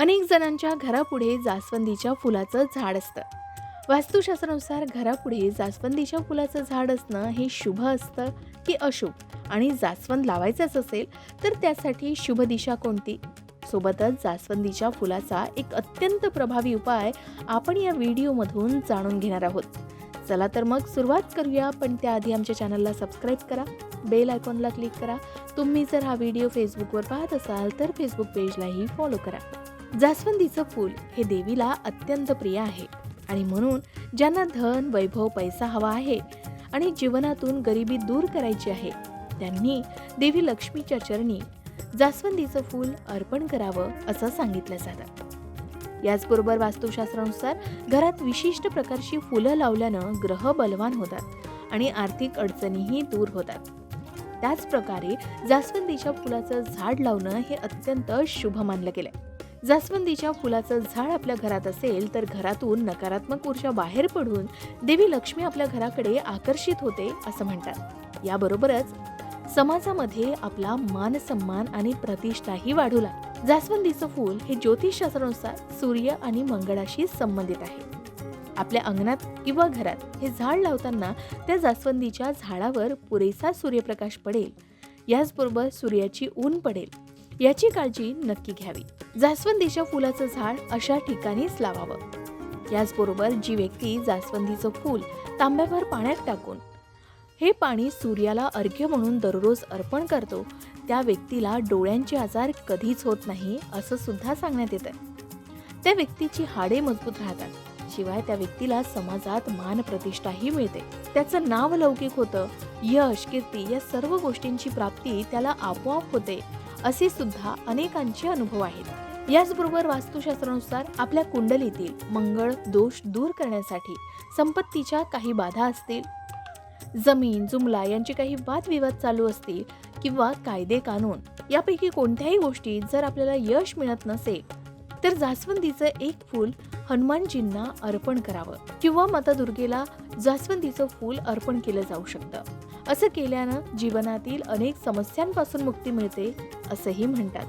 अनेक जणांच्या घरापुढे जास्वंदीच्या फुलाचं झाड असतं. वास्तुशास्त्रानुसार घरापुढे जास्वंदीच्या फुलाचं झाड असणं हे शुभ असतं की अशुभ? आणि जास्वंद लावायचंच असेल तर त्यासाठी शुभ दिशा कोणती? सोबतच जास्वंदीच्या फुलाचा एक अत्यंत प्रभावी उपाय आपण या व्हिडिओमधून जाणून घेणार आहोत. चला तर मग सुरुवात करूया पण त्याआधी आमच्या चॅनलला सबस्क्राईब करा बेल आयकॉनला क्लिक करा. तुम्ही जर हा व्हिडिओ फेसबुकवर पाहत असाल तर फेसबुक पेजलाही फॉलो करा. जास्वंदीचं फूल हे देवीला अत्यंत प्रिय आहे. आणि म्हणून ज्यांना धन वैभव पैसा हवा आहे आणि जीवनातून गरिबी दूर करायची आहे त्यांनी देवी लक्ष्मीच्या चरणी जास्वंदीचं फूल अर्पण करावं असं सांगितलं जातं. याचबरोबर वास्तुशास्त्रानुसार घरात विशिष्ट प्रकारची फुलं लावल्यानं ग्रह बलवान होतात आणि आर्थिक अडचणीही दूर होतात. त्याचप्रकारे जास्वंदीच्या फुलाचं झाड लावणं हे अत्यंत शुभ मानलं गेलंय. जास्वंदीच्या फुलाचं झाड आपल्या घरात असेल तर घरातून नकारात्मक ऊर्जा बाहेर पडून देवी लक्ष्मी आपल्या घराकडे आकर्षित होते असं म्हणतात. याबरोबरच समाजामध्ये आपला मान सन्मान आणि प्रतिष्ठाही वाढू लागते. जास्वंदीचं फूल हे ज्योतिषशास्त्रानुसार सूर्य आणि मंगळाशी संबंधित आहे. आपल्या अंगणात किंवा घरात हे झाड लावताना त्या जास्वंदीच्या झाडावर पुरेसा सूर्यप्रकाश पडेल. याचबरोबर सूर्याची ऊन पडेल. याची काळजी नक्की घ्यावी. जास्वंदीच्या फुलाचं झाड अशा ठिकाणीच लावावं. याचबरोबर जी व्यक्ती जास्वंदीचं फूल तांब्याभर पाण्यात टाकून हे पाणी सूर्याला अर्घ्य म्हणून दररोज अर्पण करतो त्या व्यक्तीला डोळ्यांचे आजार कधीच होत नाही असं सुद्धा सांगण्यात येतं त्या व्यक्तीची हाडे मजबूत राहतात. शिवाय त्या व्यक्तीला समाजात मान प्रतिष्ठाही मिळते. त्याचं नाव लौकिक होतं. यश कीर्ती या सर्व गोष्टींची प्राप्ती त्याला आपोआप होते. असे सुद्धा अनेकांचे अनुभव आहेत. याचबरोबर वास्तुशास्त्रानुसार आपल्या कुंडलीतील मंगळ दोष दूर करण्यासाठी संपत्तीच्या काही बाधा असतील. जमीन जुमला यांचे काही वादविवाद चालू असतील किंवा कायदे कानून यापैकी कोणत्याही गोष्टीत जर आपल्याला यश मिळत नसेल तर जास्वंदीचं एक फूल हनुमानजींना अर्पण करावं किंवा माता दुर्गेला जास्वंदीचं फूल अर्पण केलं जाऊ शकतं. असं केल्यानं जीवनातील अनेक समस्यांपासून मुक्ती मिळते असंही म्हणतात.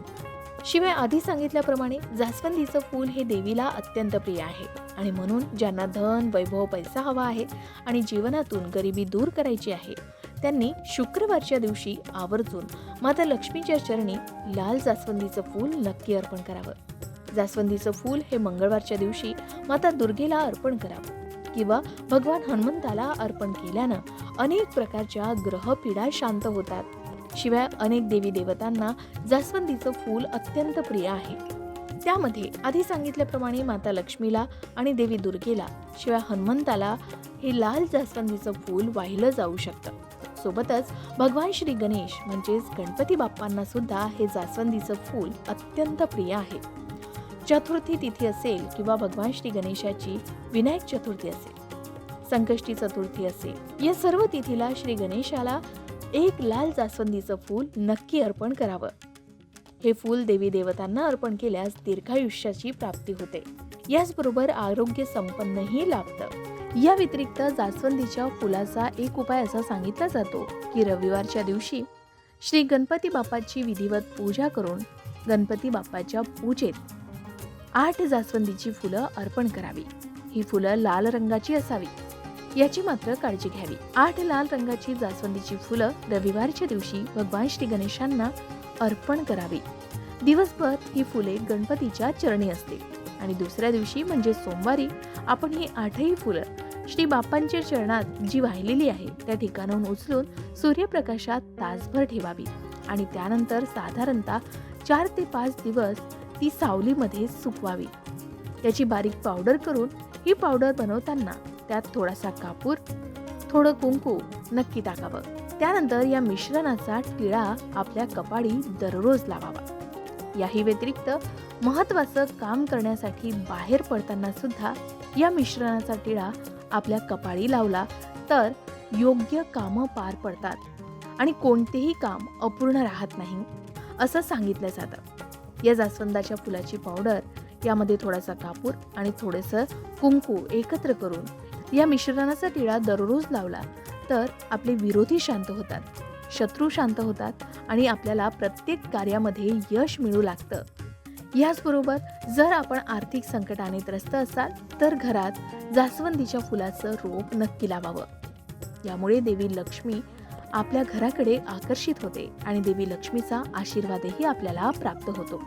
शिवाय आधी सांगितल्याप्रमाणे जास्वंदीचं फूल हे देवीला अत्यंत प्रिय आहे. आणि म्हणून ज्यांना धन वैभव पैसा हवा आहे आणि जीवनातून गरिबी दूर करायची आहे त्यांनी शुक्रवारच्या दिवशी आवर्जून माता लक्ष्मीच्या चरणी लाल जास्वंदीचं फूल नक्की अर्पण करावं. जास्वंदीचं फूल हे मंगळवारच्या दिवशी माता दुर्गेला अर्पण करावं. किंवा भगवान हनुमंताला अर्पण केल्यानं अनेक प्रकारच्या ग्रहपीडा शांत होतात. शिवाय अनेक देवी देवतांना जास्वंदीचं फूल अत्यंत प्रिय आहे. त्यामध्ये आधी सांगितल्याप्रमाणे माता लक्ष्मीला आणि देवी दुर्गेला शिवाय हनुमंताला हे लाल जास्वंदीचं फूल वाहिलं जाऊ शकतं. सोबतच भगवान श्री गणेश म्हणजेच गणपती बाप्पांना सुद्धा हे जास्वंदीचं फूल अत्यंत प्रिय आहे. चतुर्थी तिथी असेल किंवा भगवान श्री गणेशाची विनायक चतुर्थी असेल संकष्टी चतुर्थी असेल या सर्व तिथीला श्री गणेशाला एक लाल जास्वंदीचं फूल नक्की अर्पण करावं. हे फूल देवी देवतांना अर्पण केल्यास दीर्घायुष्याची प्राप्ती होते. याचबरोबर आरोग्य संपन्नही लाभतं. या व्यतिरिक्त जास्वंदीच्या फुलाचा एक उपाय असा सांगितला जातो की रविवारच्या दिवशी श्री गणपती बाप्पाची विधिवत पूजा करून गणपती बाप्पाच्या पूजेत आठ जास्वंदीची फुलं अर्पण करावी. ही फुलं लाल रंगाची असावी. याची मात्र काळजी घ्यावी. आठ लाल रंगाची जास्वंदीची फुलं रविवारच्या दिवशी भगवान श्री गणेशांना अर्पण करावी. दिवसभर ही फुले गणपतीच्या चरणी असतील आणि दुसऱ्या दिवशी म्हणजे सोमवारी आपण ही आठही फुलं श्री बाप्पांच्या चरणात जी वाहिलेली आहे त्या ठिकाणाहून उचलून सूर्यप्रकाशात तासभर ठेवावी. आणि त्यानंतर साधारणतः चार ते पाच दिवस ती सावलीमध्ये सुकवावी. त्याची बारीक पावडर करून ही पावडर बनवताना त्यात थोडासा कापूर थोडं कुंकू नक्की टाकावं. त्यानंतर या मिश्रणाचा टिळा आपल्या कपाळी दररोज लावावा. याही व्यतिरिक्त महत्वाचं काम करण्यासाठी बाहेर पडताना सुद्धा या मिश्रणाचा टिळा आपल्या कपाळी लावला तर योग्य कामं पार पडतात आणि कोणतेही काम अपूर्ण राहत नाही असं सांगितलं जातं. या जास्वंदाच्या फुलाची पावडर यामध्ये थोडासा कापूर आणि थोडंसं कुंकू एकत्र करून या मिश्रणाचा टिळा दररोज लावला तर आपले विरोधी शांत होतात शत्रू शांत होतात आणि आपल्याला प्रत्येक कार्यामध्ये यश मिळू लागतं. याचबरोबर जर आपण आर्थिक संकटाने त्रस्त असाल तर घरात जास्वंदीच्या फुलाचं रोप नक्की लावावं. यामुळे देवी लक्ष्मी आपल्या घराकडे आकर्षित होते आणि देवी लक्ष्मीचा आशीर्वादही आपल्याला प्राप्त होतो.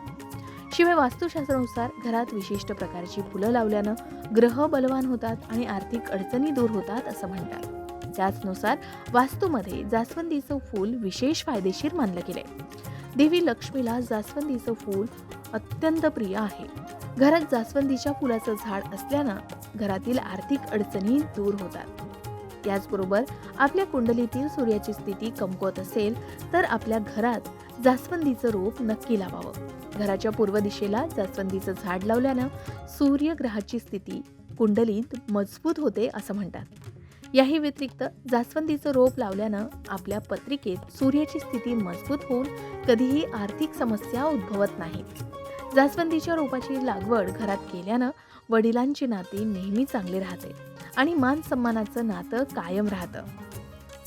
शिवाय वास्तुशास्त्रानुसार घरात विशिष्ट प्रकारची फुलं लावल्यानं ग्रह बलवान होतात आणि आर्थिक अडचणी दूर होतात असं म्हणतात. त्याचनुसार वास्तूमध्ये जास्वंदीचं फूल विशेष फायदेशीर मानलं गेलंय. देवी लक्ष्मीला जास्वंदीचं फूल अत्यंत प्रिय आहे. घरात जास्वंदीच्या फुलाचं झाड असल्यानं घरातील आर्थिक अडचणी दूर होतात. याचबरोबर आपल्या कुंडलीतील सूर्याची स्थिती कमकुवत असेल तर आपल्या घरात जास्वंदीचं रोप नक्की लावावं. घराच्या पूर्व दिशेला जास्वंदीचं झाड लावल्यानं सूर्यग्रहाची स्थिती कुंडलीत मजबूत होते असं म्हणतात. याही व्यतिरिक्त जास्वंदीचं रोप लावल्यानं आपल्या पत्रिकेत सूर्याची स्थिती मजबूत होऊन कधीही आर्थिक समस्या उद्भवत नाहीत जास्वंदीच्या रोपाची लागवड घरात केल्यानं वडिलांची नाती नेहमी चांगली राहते आणि मान सन्मानाचं नातं कायम राहतं.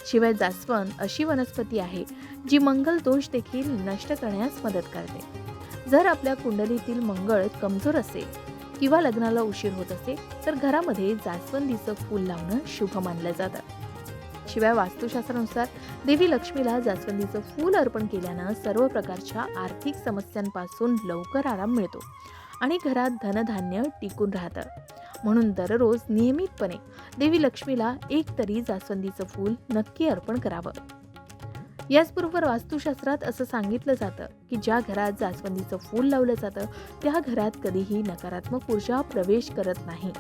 शिवाय जास्वंद अशी वनस्पती आहे जी मंगल दोष देखील नष्ट करण्यास मदत करते. जर आपल्या कुंडलीतील मंगळ कमजोर असेल किंवा लग्नाला उशीर होत असेल तर घरामध्ये जास्वंदीचं फूल लावणं शुभ मानलं जातं. शिवाय वास्तुशास्त्रानुसार देवी लक्ष्मीला जास्वंदीचं फूल अर्पण केल्यानं सर्व प्रकारच्या आर्थिक समस्यांपासून लवकर आराम मिळतो आणि घरात धनधान्य टिकून राहतं. म्हणून दररोज नियमितपणे देवी लक्ष्मीला एक तरी जास्वंदीचं फूल नक्की अर्पण करावं. याचबरोबर वास्तुशास्त्रात असं सांगितलं जातं की ज्या घरात जास्वंदीचं फूल लावलं जातं त्या घरात कधीही नकारात्मक ऊर्जा प्रवेश करत नाही.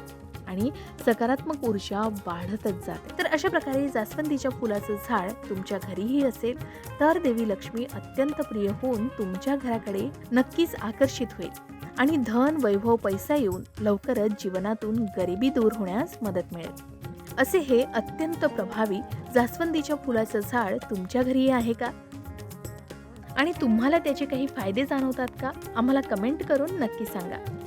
आणि सकारात्मक ऊर्जा वाढतच जाते. तर अशा प्रकारे जास्वंदीच्या फुलाचं झाड तुमच्या घरीही असेल तर देवी लक्ष्मी अत्यंत प्रिय होऊन तुमच्या घराकडे नक्कीच आकर्षित होईल. आणि धन वैभव पैसा येऊन लवकरच जीवनातून गरिबी दूर होण्यास मदत मिळेल. असे हे अत्यंत प्रभावी जास्वंदीच्या फुलाचं झाड तुमच्या घरी आहे का? आणि तुम्हाला त्याचे काही फायदे जाणवतात का? आम्हाला कमेंट करून नक्की सांगा.